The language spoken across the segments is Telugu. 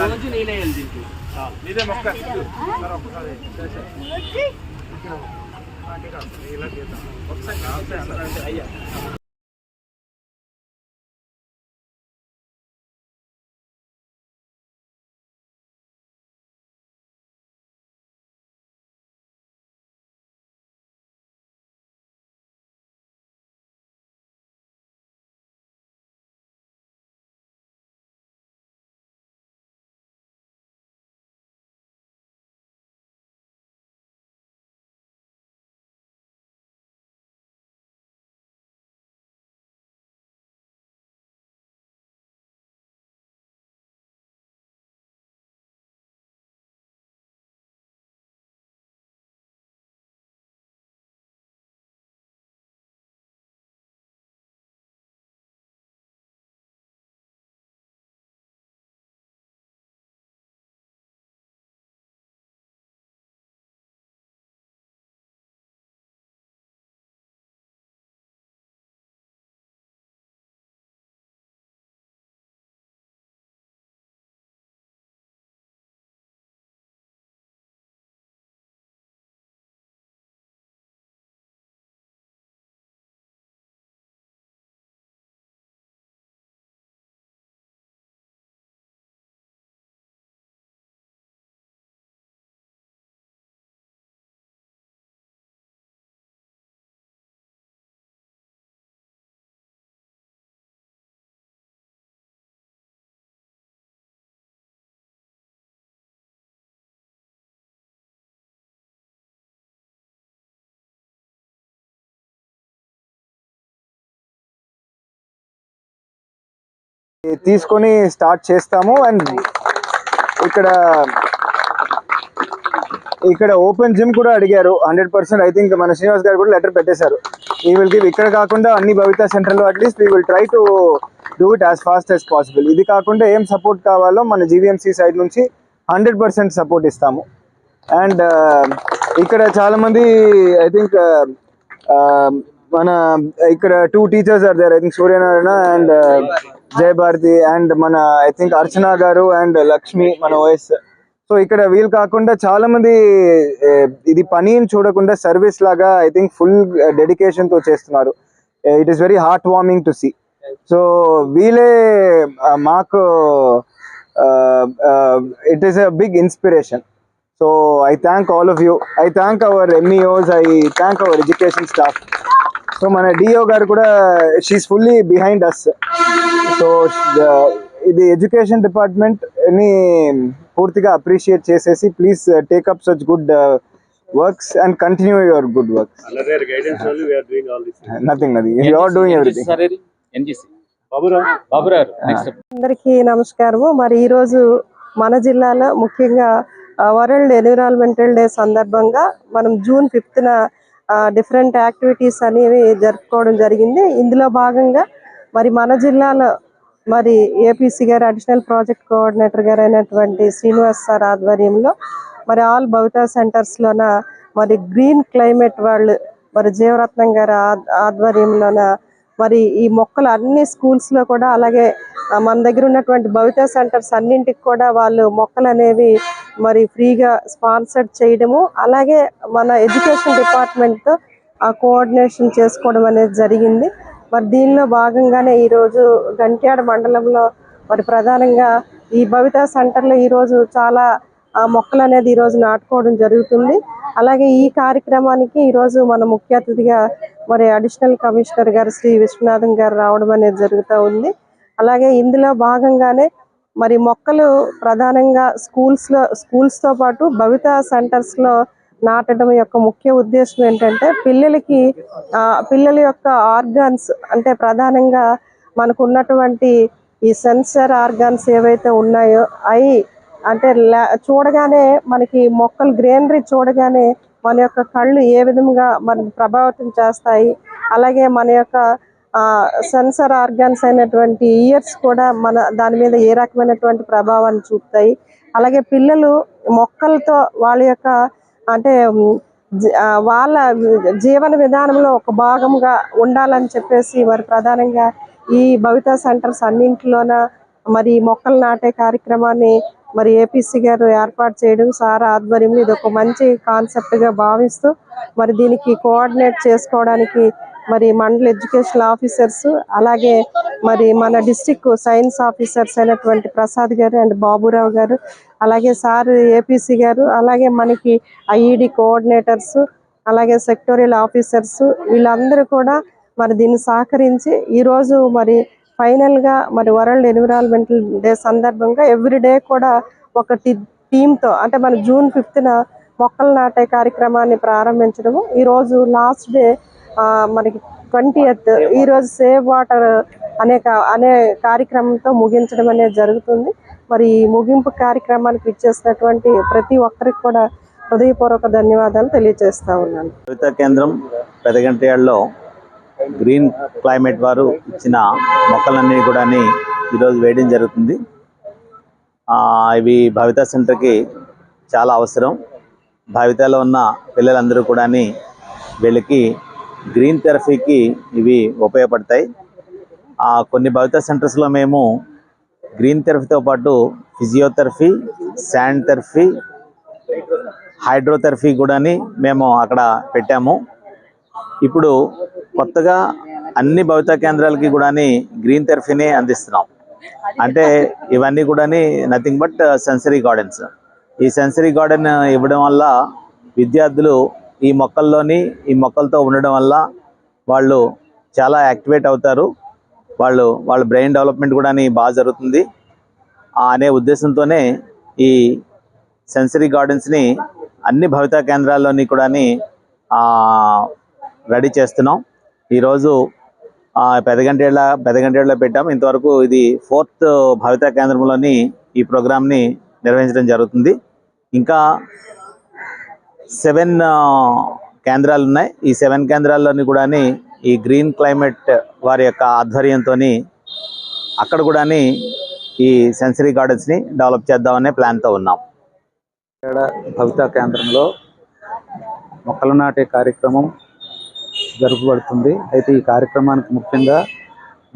రోజు నీళ్ళేయాలి దీనికి ఇదే మొక్క ఒకసారి అయ్యా. తీసుకొని స్టార్ట్ చేస్తాము అండ్ ఇక్కడ ఇక్కడ ఓపెన్ జిమ్ కూడా అడిగారు హండ్రెడ్ పర్సెంట్. ఐ థింక్ మన శ్రీనివాస్ గారు కూడా లెటర్ పెట్టేశారు. ఈ విల్ గివ్ ఇక్కడ కాకుండా అన్ని భవిత సెంటర్లో at least we will try to do it as fast as possible ఇది కాకుండా ఏం సపోర్ట్ కావాలో మన జీవీఎంసీ సైడ్ నుంచి హండ్రెడ్ పర్సెంట్ సపోర్ట్ ఇస్తాము. అండ్ uh, ఇక్కడ చాలా మంది ఐ థింక్ మన ఇక్కడ two teachers are there I think Suryanarayana and Jaya Bharati and మన I think Archana garu and Lakshmi మన ఓఎస్ సో ఇక్కడ వీళ్ళు కాకుండా చాలా మంది ఇది పనిని చూడకుండా సర్వీస్ లాగా ఐ థింక్ ఫుల్ డెడికేషన్తో చేస్తున్నారు. It is very heart warming to see so వీళ్ళే మాకు it is a big inspiration so I thank all of you I thank our MEOs I thank our education staff so మన డిఓ గారు కూడా she fully behind us so ఇది ఎడ్యుకేషన్ డిపార్ట్మెంట్ని పూర్తిగా అప్రిషియేట్ చేసేసి please take up such good works and continue your good works. Nothing nothing you are doing everything అందరికీ నమస్కారము. మరి ఈరోజు మన జిల్లాలో ముఖ్యంగా వరల్డ్ ఎన్విరాన్మెంటల్ డే సందర్భంగా మనం జూన్ ఫిఫ్త్న డిఫరెంట్ యాక్టివిటీస్ అనేవి జరుపుకోవడం జరిగింది. ఇందులో భాగంగా మరి మన జిల్లాలో మరి ఏపీసీ గారు అడిషనల్ ప్రాజెక్ట్ కోఆర్డినేటర్ గారు అయినటువంటి శ్రీనివాస్ సార్ ఆధ్వర్యంలో మరి ఆల్ భవితా సెంటర్స్లోన మరి గ్రీన్ క్లైమేట్ వాళ్ళు మరి జీవరత్నం గారి ఆధ్వర్యంలోన మరి ఈ మొక్కలు అన్ని స్కూల్స్లో లో కూడా అలాగే మన దగ్గర ఉన్నటువంటి భవిత సెంటర్స్ అన్నింటికి కూడా వాళ్ళు మొక్కలు అనేవి మరి ఫ్రీగా స్పాన్సర్ చేయడము అలాగే మన ఎడ్యుకేషన్ డిపార్ట్మెంట్తో ఆ కోఆర్డినేషన్ చేసుకోవడం అనేది జరిగింది. మరి దీనిలో భాగంగానే ఈరోజు గంట్యాడ మండలంలో మరి ప్రధానంగా ఈ భవిత సెంటర్లో ఈరోజు చాలా ఆ మొక్కలు అనేది ఈరోజు నాటుకోవడం జరుగుతుంది. అలాగే ఈ కార్యక్రమానికి ఈరోజు మన ముఖ్య అతిథిగా మరి అడిషనల్ కమిషనర్ గారు శ్రీ విశ్వనాథన్ గారు రావడం అనేది జరుగుతూ ఉంది. అలాగే ఇందులో భాగంగానే మరి మొక్కలు ప్రధానంగా స్కూల్స్లో స్కూల్స్తో పాటు భవిత సెంటర్స్లో నాటడం యొక్క ముఖ్య ఉద్దేశం ఏంటంటే పిల్లలకి పిల్లల యొక్క ఆర్గాన్స్ అంటే ప్రధానంగా మనకు ఉన్నటువంటి ఈ సెన్సర్ ఆర్గాన్స్ ఏవైతే ఉన్నాయో అవి అంటే చూడగానే మనకి మొక్కలు గ్రీనరీ చూడగానే మన యొక్క కళ్ళు ఏ విధంగా మన ప్రభావితం చేస్తాయి. అలాగే మన యొక్క సెన్సర్ ఆర్గాన్స్ అయినటువంటి ఇయర్స్ కూడా మన దాని మీద ఏ రకమైనటువంటి ప్రభావాన్ని చూపుతాయి. అలాగే పిల్లలు మొక్కలతో వాళ్ళ యొక్క అంటే వాళ్ళ జీవన విధానంలో ఒక భాగంగా ఉండాలని చెప్పేసి మరి ప్రధానంగా ఈ భవిత సెంటర్స్ అన్నింటిలోన మరి మొక్కలు నాటే కార్యక్రమాన్ని మరి ఏపీసీ గారు ఏర్పాటు చేయడం సార్ ఆధ్వర్యంలో ఇది ఒక మంచి కాన్సెప్ట్గా భావిస్తూ మరి దీనికి కోఆర్డినేట్ చేసుకోవడానికి మరి మండల ఎడ్యుకేషన్ ఆఫీసర్స్ అలాగే మరి మన డిస్టిక్ సైన్స్ ఆఫీసర్స్ అయినటువంటి ప్రసాద్ గారు అండ్ బాబురావు గారు అలాగే సార్ ఏపీసీ గారు అలాగే మనకి ఐఈడి కోఆర్డినేటర్స్ అలాగే సెక్టోరియల్ ఆఫీసర్స్ వీళ్ళందరూ కూడా మరి దీన్ని సహకరించి ఈరోజు మరి ఫైనల్గా మరి వరల్డ్ ఎన్విరాన్మెంటల్ డే సందర్భంగా ఎవ్రీ డే కూడా ఒక టీమ్తో అంటే మన జూన్ ఫిఫ్త్న మొక్కలు నాటే కార్యక్రమాన్ని ప్రారంభించడము. ఈరోజు లాస్ట్ డే మనకి ట్వంటీ ఎయిత్ ఈరోజు సేవ్ వాటర్ అనే అనే కార్యక్రమంతో ముగించడం అనేది జరుగుతుంది. మరి ఈ ముగింపు కార్యక్రమానికి ఇచ్చేసినటువంటి ప్రతి ఒక్కరికి కూడా హృదయపూర్వక ధన్యవాదాలు తెలియజేస్తా ఉన్నాను. కవిత కేంద్రం పెదగంటయాళ్ళలో గ్రీన్ క్లైమేట్ వారు ఇచ్చిన మొక్కలన్నీ కూడా ఈరోజు వేయడం జరుగుతుంది. ఇవి భావిత సెంటర్కి చాలా అవసరం. భవితాలో ఉన్న పిల్లలందరూ కూడా వీళ్ళకి గ్రీన్ థెరపీకి ఇవి ఉపయోగపడతాయి. ఆ, కొన్ని భవిత సెంటర్స్లో మేము గ్రీన్ థెరపీతో పాటు ఫిజియోథెరపీ శాండ్ థెరపీ హైడ్రోథెరపీ కూడా మేము అక్కడ పెట్టాము. ఇప్పుడు కొత్తగా అన్ని భవిత కేంద్రాలకి కూడా గ్రీన్ థెరపీని అందిస్తున్నాం. అంటే ఇవన్నీ కూడా నథింగ్ బట్ సెన్సరీ గార్డెన్స్. ఈ సెన్సరీ గార్డెన్ ఇవ్వడం వల్ల విద్యార్థులు ఈ మొక్కల్లోని ఈ మొక్కలతో ఉండడం వల్ల వాళ్ళు చాలా యాక్టివేట్ అవుతారు. వాళ్ళు వాళ్ళ బ్రెయిన్ డెవలప్మెంట్ కూడా బాగా జరుగుతుంది. అనే ఉద్దేశంతోనే ఈ సెన్సరీ గార్డెన్స్ని అన్ని భవితా కేంద్రాల్లోని కూడా రెడీ చేస్తున్నాం. ఈరోజు ఆ, పెదగంటేళ్ళ పెదగంటేళ్ళలో పెట్టాం. ఇంతవరకు ఇది ఫోర్త్ భవితా కేంద్రంలోని ఈ ప్రోగ్రామ్ని నిర్వహించడం జరుగుతుంది. ఇంకా సెవెన్ కేంద్రాలు ఉన్నాయి ఈ సెవెన్ కేంద్రాల్లోని కూడా ఈ గ్రీన్ క్లైమేట్ వారి యొక్క ఆధ్వర్యంతో అక్కడ కూడా ఈ సెన్సరీ గార్డెన్స్ని డెవలప్ చేద్దామనే ప్లాన్తో ఉన్నాం. ఇక్కడ భవిత కేంద్రంలో మొక్కలు నాటే కార్యక్రమం జరుపబడుతుంది. అయితే ఈ కార్యక్రమానికి ముఖ్యంగా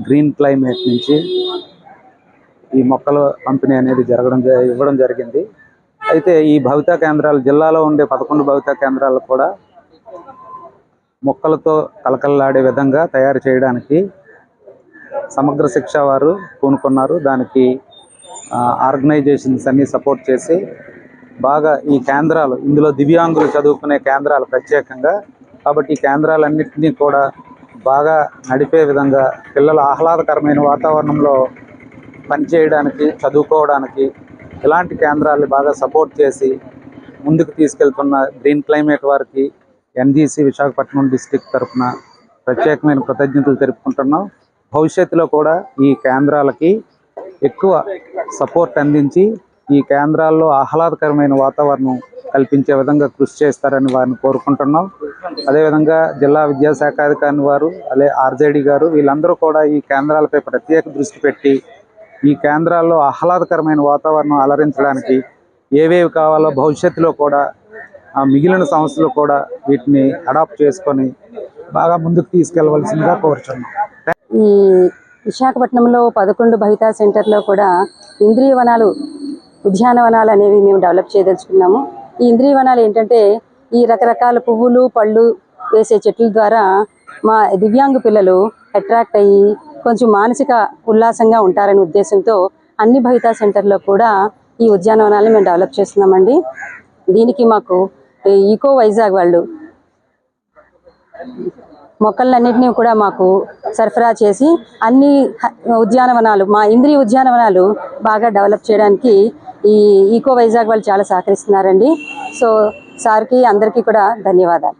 గ్రీన్ క్లైమేట్ నుంచి ఈ మొక్కల పంపిణీ అనేది జరగడం జ- ఇవ్వడం జరిగింది. అయితే ఈ భవితా కేంద్రాలు జిల్లాలో ఉండే పదకొండు భవితా కేంద్రాలు కూడా మొక్కలతో కలకలలాడే విధంగా తయారు చేయడానికి సమగ్ర శిక్ష వారు పూనుకున్నారు. దానికి ఆర్గనైజేషన్స్ అన్ని సపోర్ట్ చేసి బాగా ఈ కేంద్రాలు ఇందులో దివ్యాంగులు చదువుకునే కేంద్రాలు ప్రత్యేకంగా కాబట్టి ఈ కేంద్రాలన్నింటినీ కూడా బాగా నడిపే విధంగా పిల్లల ఆహ్లాదకరమైన వాతావరణంలో పనిచేయడానికి చదువుకోవడానికి ఇలాంటి కేంద్రాలు బాగా సపోర్ట్ చేసి ముందుకు తీసుకెళ్తున్న గ్రీన్ క్లైమేట్ వారికి ఎన్జీసీ విశాఖపట్నం డిస్టిక్ తరఫున ప్రత్యేకమైన కృతజ్ఞతలు తెలుపుకుంటున్నాం. భవిష్యత్తులో కూడా ఈ కేంద్రాలకి ఎక్కువ సపోర్ట్ అందించి ఈ కేంద్రాల్లో ఆహ్లాదకరమైన వాతావరణం కల్పించే విధంగా కృషి చేస్తారని వారిని కోరుకుంటున్నాం. అదేవిధంగా జిల్లా విద్యాశాఖ అధికారి వారు అలే ఆర్జేడి గారు వీళ్ళందరూ కూడా ఈ కేంద్రాలపై ప్రత్యేక దృష్టి పెట్టి ఈ కేంద్రాల్లో ఆహ్లాదకరమైన వాతావరణం అలరించడానికి ఏవేవి కావాలో భవిష్యత్తులో కూడా ఆ మిగిలిన సంస్థలు కూడా వీటిని అడాప్ట్ చేసుకొని బాగా ముందుకు తీసుకెళ్ళవలసిందిగా కోరుచున్నాం. ఈ విశాఖపట్నంలో పదకొండు బహితా సెంటర్లో కూడా ఇంద్రియ వనాలు ఉద్యానవనాలు అనేవి మేము డెవలప్ చేయదలుచుకున్నాము. ఈ ఇంద్రియ వనాలు ఏంటంటే ఈ రకరకాల పువ్వులు పళ్ళు వేసే చెట్ల ద్వారా మా దివ్యాంగ పిల్లలు అట్రాక్ట్ అయ్యి కొంచెం మానసిక ఉల్లాసంగా ఉంటారనే ఉద్దేశంతో అన్ని భవిత సెంటర్లో కూడా ఈ ఉద్యానవనాలను మేము డెవలప్ చేస్తున్నామండి. దీనికి మాకు ఈ ఈకో వైజాగ్ వాళ్ళు మొక్కలన్నింటినీ కూడా మాకు సరఫరా చేసి అన్ని ఉద్యానవనాలు మా ఇంద్రియ ఉద్యానవనాలు బాగా డెవలప్ చేయడానికి ఈ ఈకో వైజాగ్ వాళ్ళు చాలా సహకరిస్తున్నారండి. సో సార్కి అందరికీ కూడా ధన్యవాదాలు.